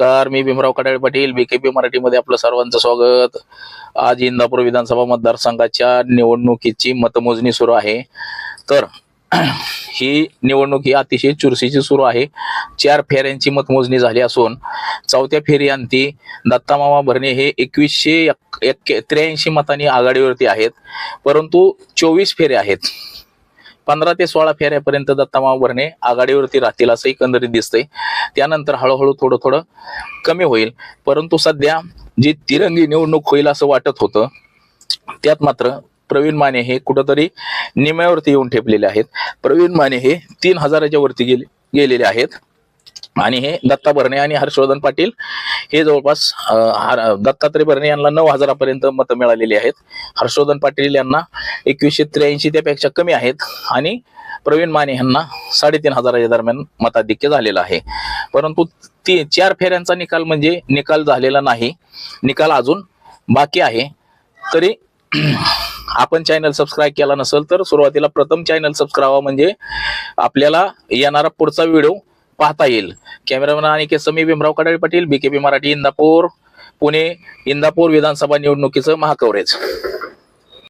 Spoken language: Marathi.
नमस्कार मी भीमराव कडाळे पाटील बीकेपी मराठीमध्ये आपलं सर्वांचं स्वागत. आज इंदापूर विधानसभा मतदारसंघाच्या निवडणुकीची मतमोजणी सुरू आहे. तर ही निवडणूक ही अतिशय चुरशीची सुरू आहे. चार फेऱ्यांची मतमोजणी झाली असून चौथ्या फेरीअंती दत्तामामा भरणे हे एकवीसशे एक- एक त्र्याऐंशी मतांनी आघाडीवरती आहेत. परंतु चोवीस फेरे आहेत. पंधरा ते सोळा फेऱ्यापर्यंत दत्तामामा भरणे आघाडीवरती राहतील असं एकंदरीत दिसतंय. त्यानंतर हळूहळू थोडं थोडं कमी होईल. परंतु सध्या जी तिरंगी निवडणूक होईल असं वाटत होतं त्यात मात्र प्रवीण माने हे कुठंतरी निम्यावरती येऊन ठेपलेले आहेत. प्रवीण माने हे तीन हजाराच्या वरती गेले गेलेले आहेत. आणि हे दत्ता भरणे आणि हर्षवर्धन पाटील हे जवळपास दत्तात्रय भरणे यांना नऊ हजारापर्यंत मतं मिळालेली आहेत. हर्षवर्धन पाटील यांना एकवीसशे त्र्याऐंशी त्यापेक्षा कमी आहेत आणि प्रवीण माने यांना साडेतीन हजाराच्या दरम्यान मताधिक्य झालेलं आहे. परंतु ती चार फेऱ्यांचा निकाल म्हणजे निकाल झालेला नाही. निकाल अजून बाकी आहे. तरी आपण चॅनल सबस्क्राईब केला नसेल तर सुरुवातीला प्रथम चॅनल सबस्क्राईब म्हणजे आपल्याला येणारा पुढचा व्हिडिओ पाहता येईल. कॅमेरामॅन आणि के समी भीमराव कडाळे पाटील बीकेपी मराठी इंदापूर पुणे इंदापूर विधानसभा निवडणुकीचं महाकवरेज.